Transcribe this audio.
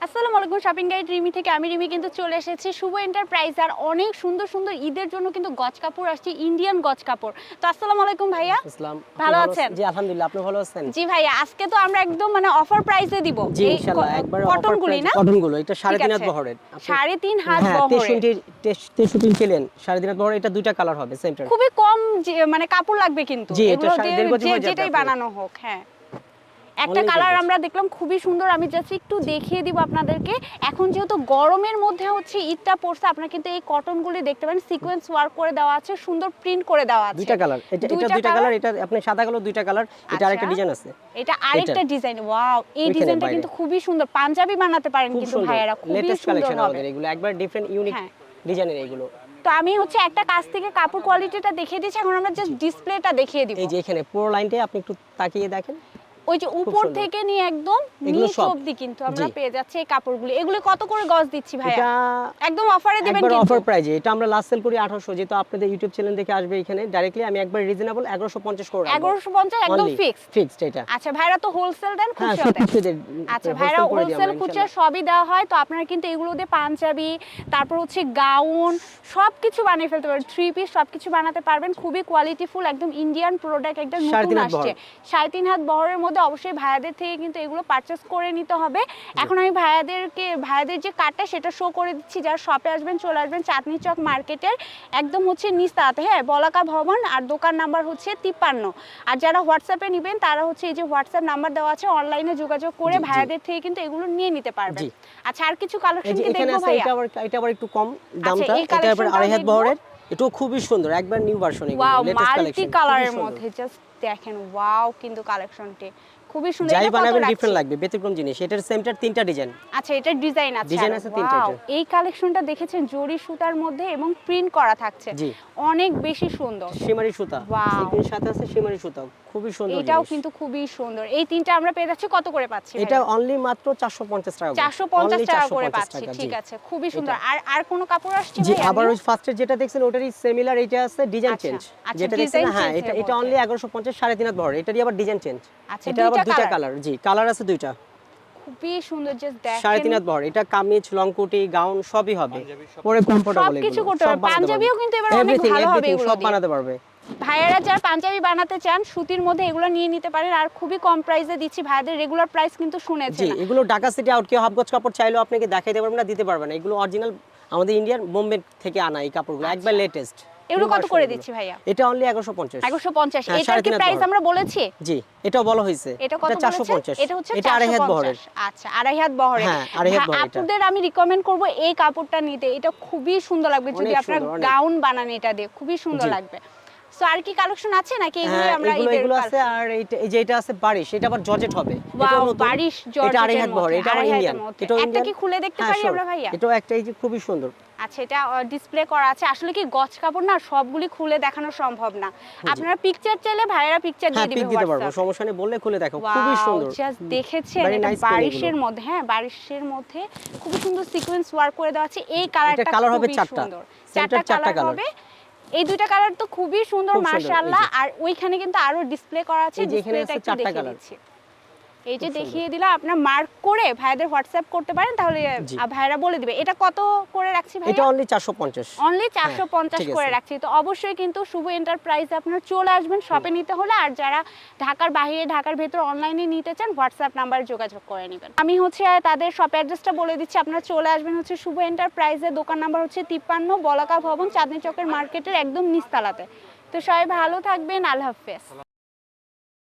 আসসালামু আলাইকুম shopping guide Rimi থেকে আমি রিমি কিন্তু চলে এসেছি। শুভ এন্টারপ্রাইজ আর অনেক সুন্দর সুন্দর ঈদের জন্য কিন্তু গজ কাপড় আসছে ইন্ডিয়ান গজ কাপড়। তো আসসালামু আলাইকুম ভাইয়া। ইসলাম ভালো আছেন? জি আলহামদুলিল্লাহ আপনি ভালো আছেন? জি ভাইয়া আজকে তো আমরা একদম মানে অফার প্রাইসে দিব। জি ইনশাআল্লাহ একবার কটন গুলি না? কটনগুলো এটা সাড়ে ঠিক তিন হাত আছে। বহরের। আপনি- সাড়ে তিন হাত হ্যাঁ বহরে তেষট্টি তেষট্টি পেলেন সাড়ে তিন হাত বহরের এটা দুইটা কালার হবে সেমটার খুবই কম মানে কাপড় লাগবে কিন্তু। এগুলো যেটাই বানানো হোক হ্যাঁ। একটা কালার আমরা দেখলাম খুবই সুন্দর। আমি জাস্ট একটু দেখিয়ে দিব আপনাদেরকে। এখন যেহেতু গরমের মধ্যে হচ্ছে ঈদটা পড়ছে আপনারা কিন্তু এই কটনগুলি দেখতে পারেন। সিকোয়েন্স ওয়ার্ক করে দেওয়া আছে সুন্দর প্রিন্ট করে দেওয়া আছে। দুইটা কালার এটা এটা দুইটা কালার এটা আপনি সাদা কালো দুইটা কালার এটা আরেকটা আচ্ছা। ডিজাইন আছে। এটা আরেকটা ডিজাইন ওয়াও এই ডিজাইনটা কিন্তু খুবই সুন্দর। পাঞ্জাবি বানাতে পারেন কিন্তু ভাইয়ারা খুবই লেটেস্ট সুন্দর কালেকশন হবে। আমাদের এগুলো। একবার ডিফারেন্ট ইউনিক। ডিজাইনের এগুলো। তো আমি হচ্ছে একটা কাছ থেকে কাপড় কোয়ালিটিটা দেখিয়ে দিচ্ছি। এখন আমরা জাস্ট ডিসপ্লেটা দেখিয়ে দিব। এই যে এখানে পুরো লাইনটাই আপনি একটু তাকিয়ে দেখেন। ওই যে উপর থেকে নিয়ে একদম নিচ অবধি কিন্তু আমরা পেয়ে যাচ্ছি এই কাপড়গুলো। এগুলো কত করে গজ দিচ্ছি ভাইয়া? এটা একদম অফারে দিবেন কিন্তু। অফার প্রাইজে এটা আমরা লাস্ট সেল করি 1800 যেহেতু আপনাদের ইউটিউব চ্যানেল থেকে আসবে এখানে ডাইরেক্টলি আমি একবার রিজনেবল 1150 করে রাখব। 1150 একদম ফিক্স ফিক্সড এটা। আচ্ছা ভাইরা তো হোলসেল দেন হ্যাঁ খুচরা দেন। আচ্ছা ভাইরা হোলসেল খুচরা সবই দেওয়া হয় তো আপনারা কিন্তু এগুলো দিয়ে পাঞ্জাবি তারপর হচ্ছে গাউন সবকিছু বানিয়ে ফেলতে পারবেন। থ্রি পিস সবকিছু বানাতে পারবেন। খুবই কোয়ালিটিফুল একদম ইন্ডিয়ান প্রোডাক্ট একদম নতুন আসছে। সাড়ে তিন হাত বহরের মধ্যে অবশ্যই ভাইয়াদের থেকে কিন্তু এগুলো পারচেস করে নিতে হবে। এখন আমি ভাইয়াদেরকে ভাইয়াদের যে কার্ডটা সেটা শো করে দিচ্ছি। যারা শপে আসবেন চলে আসবেন চাঁদনি চক মার্কেটের একদম হচ্ছে নিস্তাতে হ্যাঁ বলাকা ভবন আর দোকান নাম্বার হচ্ছে তিপ্পান্ন। আর যারা হোয়াটসঅ্যাপে নেবেন তারা হচ্ছে এই যে হোয়াটসঅ্যাপ নাম্বার দেওয়া আছে অনলাইনে যোগাযোগ করে। ভাইয়াদের থেকে কিন্তু এগুলো নিয়ে নিতে পারবেন। আচ্ছা আর কিছু কালেকশন কি দেখব ভাইয়া? এটা আবার এটা আবার একটু কম দামটা এই এটা আবার আড়াই হাত বহরের এটাও খুবই সুন্দর একবার নিউ ভার্সন এগুলো লেটেস্ট মাল্টি কালারের মধ্যে জাস্ট দেখেন ওয়াও কিন্তু কালেকশনটি খুবই সুন্দর যাই বানাবেন ডিফারেন্ট লাগবে ব্যতিক্রম জিনিস। এটার সেমটার তিনটা ডিজাইন আচ্ছা এটার ডিজাইন আছে আরও। আছে তিনটা এই কালেকশনটা দেখেছেন জরি সুতার মধ্যে এবং প্রিন্ট করা থাকছে। অনেক বেশি সুন্দর। শিমারি সুতা. সিকুয়েন্স সাথে আছে শিমারি সুতা খুবই সুন্দর এটাও কিন্তু খুবই সুন্দর। এই তিনটা আমরা পেয়ে যাচ্ছি কত করে পাচ্ছি এটা অনলি মাত্র 450 টাকা করে। চারশো পঞ্চাশ Only টাকা করে পাচ্ছি ঠিক আছে খুবই সুন্দর। আর আর কোনো কাপড় আসছে জি আবার ওই ফার্স্টে যেটা দেখছেন ওটারই সিমিলার এটা আছে ডিজাইন আচ্ছা, চেঞ্জ আচ্ছা, যেটা দেখছেন হ্যাঁ এটা এটা। অনলি 1150 সাড়ে তিন হাত বড়। এটারই আবার ডিজাইন চেঞ্জ আচ্ছা, দুইটা কালার জি কালার আছে দুইটা। খুবই সুন্দর জাস্ট সাড়ে তিন হাত এটা কামিজ লং কোটি গাউন সবই হবে। পরে কমফোর্টেবল সবকিছু করতে পারবে। পাঞ্জাবিও কিন্তু এবার অনেক ভালো হবে এগুলো সব বানাতে পারবে। ভাইয়ারা যারা পাঞ্জাবি বানাতে চান সুতির মধ্যে এগুলো নিয়ে নিতে পারেন। আর খুবই কম প্রাইসে দিচ্ছি। ভাইয়াদের রেগুলার প্রাইস কিন্তু জি এগুলো ঢাকা সিটি আউট কেউ হাফগজ কাপড় চাইলেও আপনাকে দেখাইতে পারবেন না দিতে পারবেন না। এগুলো অরিজিনাল আমাদের ইন্ডিয়ান বোম্বে থেকে আনা এই কাপড়গুলো একবার লেটেস্ট আচ্ছা। এগুলো কত করে দিচ্ছি ভাইয়া? এটা অনলি 1150 এগারোশো পঞ্চাশ। হ্যাঁ, এটার কি প্রাইস আমরা বলেছি? জি এটাও বলা হয়েছে। এটা কত চারশো বলেছেন? পঞ্চাশ। এটা হচ্ছে এটা আড়াই হাত 450 বহরের। আচ্ছা আড়াই হাত বহরের। হ্যাঁ, আড়াই হাত বহরের আপনাদের আমি রিকমেন্ড করব এই কাপড়টা নিতে। এটা খুবই সুন্দর লাগবে। যদি আপনার গাউন বানান এটা দিয়ে খুবই সুন্দর লাগবে। সো আর কি কালেকশন আছে? নাকি এগুলো হ্যাঁ আমরা এগুলো আছে আর এই যে এটা আছে বারিশ এটা আবার জর্জেট হবে। নতুন। বারিশ এটা আড়াই হাত বহর মধ্যে, এটা আবার ইন্ডিয়ান। এটাও একটা কি খুলে দেখতে হ্যাঁ, পারি আমরা ভাইয়া? এটাও একটা এই যে খুবই সুন্দর। আচ্ছা এটা ডিসপ্লে করা আছে। আসলে কি গজ কাপড় না সবগুলি খুলে দেখানো সম্ভব না। আপনারা পিকচার চাইলে ভাইয়েরা পিকচার হ্যাঁ দিয়ে পিক দিবে দিতে পারব সমস্যা নেই বললে খুলে দেখো খুবই সুন্দর। just দেখেছেন এটা বারিশের মধ্যে হ্যাঁ বারিশের মধ্যে খুব সুন্দর সিকোয়েন্স ওয়ার্ক করে দেওয়া আছে। এই কালারটা colour হবে চারটা। কালার হবে। এই দুইটা কালার তো খুবই সুন্দর। মাশাআল্লাহ আর ওইখানে কিন্তু আরও ডিসপ্লে করা আছে যেখানে চারটা দেখিয়ে দিচ্ছি এই যে দেখিয়ে দিলাম আপনার মার্ক করে ভাইদের হোয়াটসঅ্যাপ করতে পারেন তাহলে। ভাইরা বলে দিবে। এটা কত করে রাখছি ভাই এটা অনলি 450 অনলি চারশো পঞ্চাশ ঠিক করে রাখছি। তো অবশ্যই কিন্তু শুভ এন্টারপ্রাইজ আপনারা চলে আসবেন শপে নিতে হলে আর যারা ঢাকার বাইরে ঢাকার ভেতর অনলাইনে নিতে চান হোয়াটসঅ্যাপ নাম্বারে যোগাযোগ করে নেবেন। আমি হচ্ছে তাদের শপ অ্যাড্রেসটা বলে দিচ্ছি আপনারা চলে আসবেন হচ্ছে শুভ এন্টারপ্রাইজের দোকান নাম্বার হচ্ছে তিপ্পান্ন বলাকা ভবন চাঁদনি চকের মার্কেটের একদম নিস্তালাতে তো সবাই ভালো থাকবেন আল্লাহ হাফেজ।